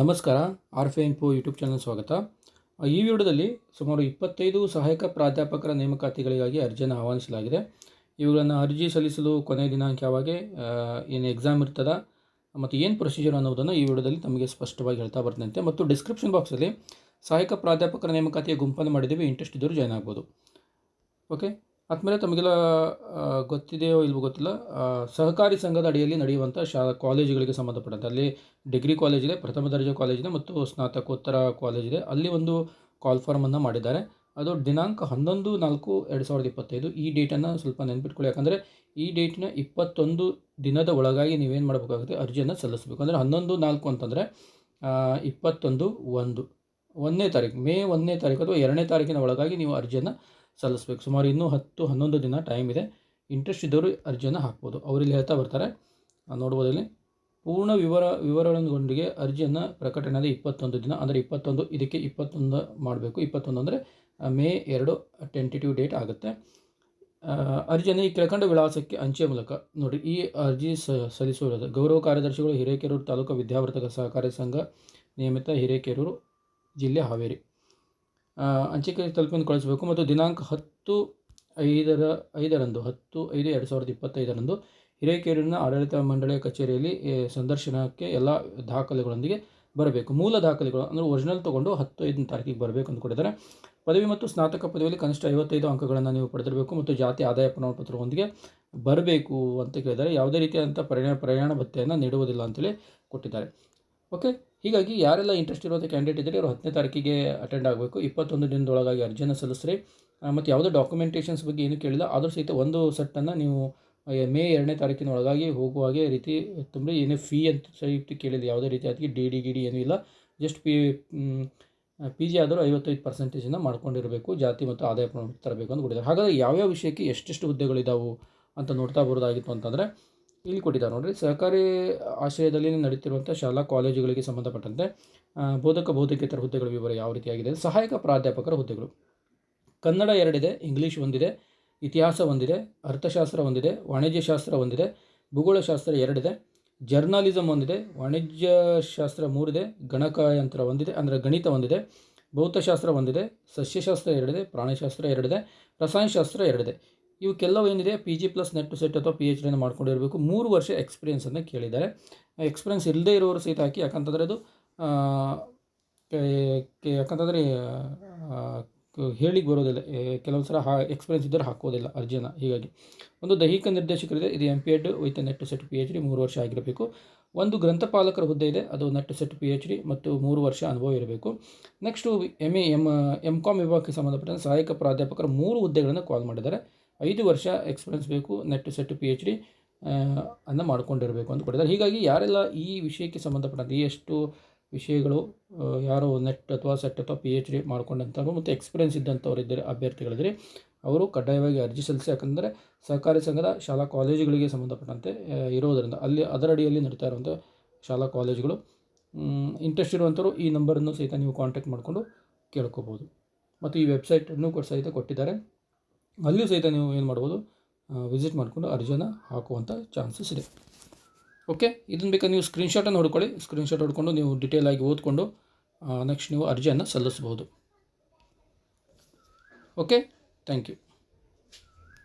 ನಮಸ್ಕಾರ ಆರ್ ಫೆ info YouTube channel ಸ್ವಾಗತ. ಈ ವಿಡಿಯೋದಲ್ಲಿ ಸುಮಾರು ಇಪ್ಪತ್ತೈದು ಸಹಾಯಕ ಪ್ರಾಧ್ಯಾಪಕರ ನೇಮಕಾತಿಗಳಿಗಾಗಿ ಅರ್ಜಿಯನ್ನು ಆಹ್ವಾನಿಸಲಾಗಿದೆ. ಇವುಗಳನ್ನು ಅರ್ಜಿ ಸಲ್ಲಿಸಲು ಕೊನೆಯ ದಿನಾಂಕ ಯಾವಾಗ ಏನು ಎಕ್ಸಾಮ್ ಇರ್ತದ, ಮತ್ತು ಏನು ಪ್ರೊಸೀಜರ್ ಅನ್ನೋದನ್ನು ಈ ವಿಡಿಯೋದಲ್ಲಿ ತಮಗೆ ಸ್ಪಷ್ಟವಾಗಿ ಹೇಳ್ತಾ ಬರ್ತಂತೆ ಮತ್ತು ಡಿಸ್ಕ್ರಿಪ್ಷನ್ ಬಾಕ್ಸಲ್ಲಿ ಸಹಾಯಕ ಪ್ರಾಧ್ಯಾಪಕರ ನೇಮಕಾತಿಯ ಗುಂಪನ್ನು ಮಾಡಿದ್ದೀವಿ ಇಂಟ್ರೆಸ್ಟ್ ಇದ್ದರೂ ಜಾಯ್ನ್ ಆಗ್ಬೋದು. ಓಕೆ ಆದಮೇಲೆ ತಮಗೆಲ್ಲ ಗೊತ್ತಿದೆಯೋ ಇಲ್ವೋ ಗೊತ್ತಿಲ್ಲ. ಸಹಕಾರಿ ಸಂಘದ ಅಡಿಯಲ್ಲಿ ನಡೆಯುವಂಥ ಶಾ, ಕಾಲೇಜುಗಳಿಗೆ ಸಂಬಂಧಪಟ್ಟಂತೆ. ಅಲ್ಲಿ ಡಿಗ್ರಿ ಕಾಲೇಜಿದೆ ಪ್ರಥಮ ದರ್ಜೆ ಕಾಲೇಜಿದೆ ಮತ್ತು ಸ್ನಾತಕೋತ್ತರ ಕಾಲೇಜಿದೆ ಅಲ್ಲಿ ಒಂದು ಕಾಲ್ ಫಾರ್ಮನ್ನು ಮಾಡಿದ್ದಾರೆ. ಅದು ದಿನಾಂಕ ಹನ್ನೊಂದು ನಾಲ್ಕು ಎರಡು ಸಾವಿರದ ಇಪ್ಪತ್ತೈದು. ಈ ಡೇಟನ್ನು ಸ್ವಲ್ಪ ನೆನ್ಪಿಟ್ಕೊಳ್ಳಿ. ಯಾಕಂದರೆ ಈ ಡೇಟ್ನ ಇಪ್ಪತ್ತೊಂದು ದಿನದ ಒಳಗಾಗಿ ನೀವೇನು ಮಾಡಬೇಕಾಗುತ್ತೆ? ಅರ್ಜಿಯನ್ನು ಸಲ್ಲಿಸಬೇಕು. ಅಂದರೆ ಹನ್ನೊಂದು ನಾಲ್ಕು ಅಂತಂದರೆ ಇಪ್ಪತ್ತೊಂದು ಒಂದು. ಒಂದನೇ ತಾರೀಕು, ಮೇ ಒಂದನೇ ತಾರೀಕು ಅಥವಾ ಎರಡನೇ ತಾರೀಕಿನ ಒಳಗಾಗಿ ನೀವು ಅರ್ಜಿಯನ್ನು ಸಲ್ಲಿಸಬೇಕು. ಸುಮಾರು ಇನ್ನೂ ಹತ್ತು, ಹನ್ನೊಂದು ದಿನ ಟೈಮ್ ಇದೆ. ಇಂಟ್ರೆಸ್ಟ್ ಇದ್ದವರು ಅರ್ಜಿಯನ್ನು ಹಾಕ್ಬೋದು. ಅವರಿಲ್ಲಿ ಹೇಳ್ತಾ ಬರ್ತಾರೆ. ನೋಡ್ಬೋದು ಇಲ್ಲಿ. ಪೂರ್ಣ ವಿವರ, ವಿವರಗಳೊಂದಿಗೆ ಅರ್ಜಿಯನ್ನು ಪ್ರಕಟಣೆಯಾದ ಇಪ್ಪತ್ತೊಂದು ದಿನ, ಅಂದರೆ ಇಪ್ಪತ್ತೊಂದು, ಇದಕ್ಕೆ ಇಪ್ಪತ್ತೊಂದು ಮಾಡಬೇಕು. ಇಪ್ಪತ್ತೊಂದು ಅಂದರೆ ಮೇ ಎರಡು ಟೆಂಟೇಟಿವ್ ಡೇಟ್ ಆಗುತ್ತೆ. ಅರ್ಜಿಯನ್ನು ಈ ಕೆಳಕಂಡ ವಿಳಾಸಕ್ಕೆ ಅಂಚೆ ಮೂಲಕ ನೋಡಿ. ಈ ಅರ್ಜಿ ಸಲ್ಲಿಸುವುದು ಗೌರವ ಕಾರ್ಯದರ್ಶಿಗಳು ಹಿರೇಕೆರೂರು ತಾಲೂಕು ವಿದ್ಯಾವರ್ತಕ ಸಹಕಾರಿ ಸಂಘ, ನಿಯಮಿತ ಹಿರೇಕೆರೂರು, ಜಿಲ್ಲೆ ಹಾವೇರಿ. ಆ, ಅಂಚೆ ಕಚೇರಿ ತಲುಪಿಂದು ಕಳಿಸಬೇಕು ಮತ್ತು ದಿನಾಂಕ ಹತ್ತು ಐದರ ಐದರಂದು ಹತ್ತು ಐದು ಎರಡು ಸಾವಿರದ ಇಪ್ಪತ್ತೈದರಂದು ಹಿರೇಕೆರೂರಿನ ಆಡಳಿತ ಮಂಡಳಿಯ ಕಚೇರಿಯಲ್ಲಿ ಸಂದರ್ಶನಕ್ಕೆ ಎಲ್ಲ ದಾಖಲೆಗಳೊಂದಿಗೆ ಬರಬೇಕು. ಮೂಲ ದಾಖಲೆಗಳು ಅಂದರೆ ಒರಿಜಿನಲ್ ತೊಗೊಂಡು ಹತ್ತು ಐದನೇ ತಾರೀಕಿಗೆ ಬರಬೇಕು ಅಂತ ಕೊಟ್ಟಿದ್ದಾರೆ. ಪದವಿ ಮತ್ತು ಸ್ನಾತಕ ಪದವಿಯಲ್ಲಿ ಕನಿಷ್ಠ ಐವತ್ತೈದು ಅಂಕಗಳನ್ನು ನೀವು ಪಡೆದಿರಬೇಕು ಮತ್ತು ಜಾತಿ ಆದಾಯ ಪ್ರಮಾಣಪತ್ರದೊಂದಿಗೆ ಬರಬೇಕು ಅಂತ ಕೇಳಿದ್ದಾರೆ. ಯಾವುದೇ ರೀತಿಯಾದಂಥ ಪ್ರಯಾಣ ಪ್ರಯಾಣ ಭತ್ಯೆಯನ್ನು ನೀಡುವುದಿಲ್ಲ ಅಂತೇಳಿ ಕೊಟ್ಟಿದ್ದಾರೆ. ಓಕೆ ಹೀಗಾಗಿ ಯಾರೆಲ್ಲ ಇಂಟ್ರೆಸ್ಟ್ ಇರೋದು ಕ್ಯಾಂಡಿಡೇಟ್ ಇದ್ದರೆ ಅವರು ಹತ್ತನೇ ತಾರೀಕಿಗೆ ಅಟೆಂಡ್ ಆಗಬೇಕು. ಇಪ್ಪತ್ತೊಂದು ದಿನದೊಳಗಾಗಿ ಅರ್ಜಿಯನ್ನು ಸಲ್ಲಿಸ್ರಿ. ಮತ್ತು ಯಾವುದೇ ಡಾಕ್ಯುಮೆಂಟೇಷನ್ಸ್ ಬಗ್ಗೆ ಏನು ಕೇಳಿಲ್ಲ. ಆದರೂ ಸಹಿತ ಒಂದು ಸೆಟ್ಟನ್ನು ನೀವು ಮೇ ಎರಡನೇ ತಾರೀಕಿನ ಒಳಗಾಗಿ ಹೋಗುವ ಹಾಗೆ ರೀತಿ ತುಂಬ ಏನೇ ಫೀ ಅಂತ ಸಹಿತ ಕೇಳಿಲ್ಲ. ಯಾವುದೇ ರೀತಿಯಾಗಿ ಡಿ ಡಿ ಗಿಡಿ ಏನೂ ಇಲ್ಲ. ಜಸ್ಟ್ ಪಿ ಪಿ ಜಿ ಆದರೂ ಐವತ್ತೈದು ಪರ್ಸೆಂಟೇಜನ್ನು ಮಾಡ್ಕೊಂಡಿರಬೇಕು. ಜಾತಿ ಮತ್ತು ಆದಾಯ ಪ್ರಮಾಣ ತರಬೇಕು ಅಂತ ಕೊಟ್ಟಿದ್ದಾರೆ ಹಾಗಾದರೆ ಯಾವ್ಯಾವ ವಿಷಯಕ್ಕೆ ಎಷ್ಟೆಷ್ಟು ಹುದ್ದೆಗಳಿದ್ದಾವೆ ಅಂತ ನೋಡ್ತಾ ಬರೋದಾಗಿತ್ತು ಅಂತಂದರೆ ಇಲ್ಲಿ ಕೊಟ್ಟಿದ್ದಾರೆ ನೋಡಿರಿ ಸಹಕಾರಿ ಆಶ್ರಯದಲ್ಲಿ ನಡೀತಿರುವಂಥ ಶಾಲಾ ಕಾಲೇಜುಗಳಿಗೆ ಸಂಬಂಧಪಟ್ಟಂತೆ ಬೋಧಕ ಬೋಧಕೇತರ ಹುದ್ದೆಗಳ ವಿವರ ಯಾವ ರೀತಿಯಾಗಿದೆ? ಸಹಾಯಕ ಪ್ರಾಧ್ಯಾಪಕರ ಹುದ್ದೆಗಳು. ಕನ್ನಡ ಎರಡಿದೆ, ಇಂಗ್ಲೀಷ್ ಒಂದಿದೆ, ಇತಿಹಾಸ ಒಂದಿದೆ, ಅರ್ಥಶಾಸ್ತ್ರ ಒಂದಿದೆ, ವಾಣಿಜ್ಯಶಾಸ್ತ್ರ ಒಂದಿದೆ, ಭೂಗೋಳಶಾಸ್ತ್ರ ಎರಡಿದೆ ಜರ್ನಲಿಸಮ್ ಒಂದಿದೆ ವಾಣಿಜ್ಯ ಶಾಸ್ತ್ರ ಮೂರಿದೆ, ಗಣಕಯಂತ್ರ ಒಂದಿದೆ, ಅಂದರೆ ಗಣಿತ ಒಂದಿದೆ, ಭೌತಶಾಸ್ತ್ರ ಒಂದಿದೆ, ಸಸ್ಯಶಾಸ್ತ್ರ ಎರಡಿದೆ, ಪ್ರಾಣಿಶಾಸ್ತ್ರ ಎರಡಿದೆ, ರಸಾಯನಶಾಸ್ತ್ರ ಎರಡಿದೆ. ಇವಕ್ಕೆಲ್ಲವೂ ಏನಿದೆ? P G plus NET SET ಅಥವಾ ಪಿ ಎಚ್ ಡಿನ ಮಾಡ್ಕೊಂಡಿರಬೇಕು. ಮೂರು ವರ್ಷ ಎಕ್ಸ್ಪೀರಿಯನ್ಸನ್ನು ಕೇಳಿದ್ದಾರೆ. ಎಕ್ಸ್ಪೀರಿಯನ್ಸ್ ಇಲ್ಲದೇ ಇರೋರು ಸಹಿತ ಹಾಕಿ, ಯಾಕಂತಂದರೆ ಅದು ಯಾಕಂತಂದರೆ ಹೇಳಿಕ್ಕೆ ಬರೋದಿಲ್ಲ. ಕೆಲವು ಸಲ ಹಾ ಎಕ್ಸ್ಪೀರಿಯನ್ಸ್ ಇದ್ದರೆ ಹಾಕೋದಿಲ್ಲ ಅರ್ಜಿನ ಹೀಗಾಗಿ ಒಂದು ದೈಹಿಕ ನಿರ್ದೇಶಕರಿದೆ. ಇದು M P Ed with NET SET P H D ಮೂರು ವರ್ಷ ಆಗಿರಬೇಕು. ಒಂದು ಗ್ರಂಥಪಾಲಕರ ಹುದ್ದೆ ಇದೆ. ಅದು NET SET P H D ಮತ್ತು ಮೂರು ವರ್ಷ ಅನುಭವ ಇರಬೇಕು. Next M A M M Com ವಿಭಾಗಕ್ಕೆ ಸಂಬಂಧಪಟ್ಟಂತೆ ಸಹಾಯಕ ಪ್ರಾಧ್ಯಾಪಕರು ಮೂರು ಹುದ್ದೆಗಳನ್ನು ಕಾಲ್ ಮಾಡಿದ್ದಾರೆ. ಐದು ವರ್ಷ ಎಕ್ಸ್ಪೀರಿಯನ್ಸ್ ಬೇಕು NET SET P H D ಅನ್ನು ಮಾಡ್ಕೊಂಡಿರಬೇಕು ಅಂತ ಕೊಟ್ಟಿದ್ದಾರೆ. ಹೀಗಾಗಿ ಯಾರೆಲ್ಲ ಈ ವಿಷಯಕ್ಕೆ ಸಂಬಂಧಪಟ್ಟಂತೆ ಎಷ್ಟು ವಿಷಯಗಳು ಯಾರು ನೆಟ್ ಅಥವಾ ಸೆಟ್ ಅಥವಾ ಪಿ ಎಚ್ ಡಿ ಮಾಡ್ಕೊಂಡಂಥವ್ರು ಮತ್ತು ಎಕ್ಸ್ಪೀರಿಯನ್ಸ್ ಇದ್ದಂಥವ್ರು ಇದ್ದರೆ, ಅಭ್ಯರ್ಥಿಗಳಿದ್ದರೆ, ಅವರು ಕಡ್ಡಾಯವಾಗಿ ಅರ್ಜಿ ಸಲ್ಲಿಸಿ, ಯಾಕಂದರೆ ಸಹಕಾರಿ ಸಂಘದ ಶಾಲಾ ಕಾಲೇಜುಗಳಿಗೆ ಸಂಬಂಧಪಟ್ಟಂತೆ ಇರೋದರಿಂದ ಅಲ್ಲಿ ಅದರ ಅಡಿಯಲ್ಲಿ ನಡೀತಾ ಇರುವಂಥ ಶಾಲಾ ಕಾಲೇಜುಗಳು ಇಂಟ್ರೆಸ್ಟ್ ಇರುವಂಥವ್ರು ಈ ನಂಬರನ್ನು ಸಹಿತ ನೀವು ಕಾಂಟ್ಯಾಕ್ಟ್ ಮಾಡಿಕೊಂಡು ಕೇಳ್ಕೊಬೋದು. ಮತ್ತು ಈ ವೆಬ್ಸೈಟನ್ನು ಕೂಡ ಸಹಿತ ಕೊಟ್ಟಿದ್ದಾರೆ. ಅಲ್ಲಿಯೂ ಸಹಿತ ನೀವು ಏನು ಮಾಡ್ಬೋದು ವಿಸಿಟ್ ಮಾಡಿಕೊಂಡು ಅರ್ಜಿಯನ್ನು ಹಾಕುವಂಥ ಚಾನ್ಸಸ್ ಇದೆ. ಓಕೆ ಇದನ್ನು ಬೇಕಾದ್ರೆ ನೀವು ಸ್ಕ್ರೀನ್ಶಾಟನ್ನು ಹೊಡ್ಕೊಳ್ಳಿ. ಸ್ಕ್ರೀನ್ಶಾಟ್ ಹೊಡ್ಕೊಂಡು ನೀವು ಡಿಟೇಲ್ ಆಗಿ ಓದ್ಕೊಂಡು ನೆಕ್ಸ್ಟ್ ನೀವು ಅರ್ಜಿಯನ್ನು ಸಲ್ಲಿಸ್ಬೋದು. Okay thank you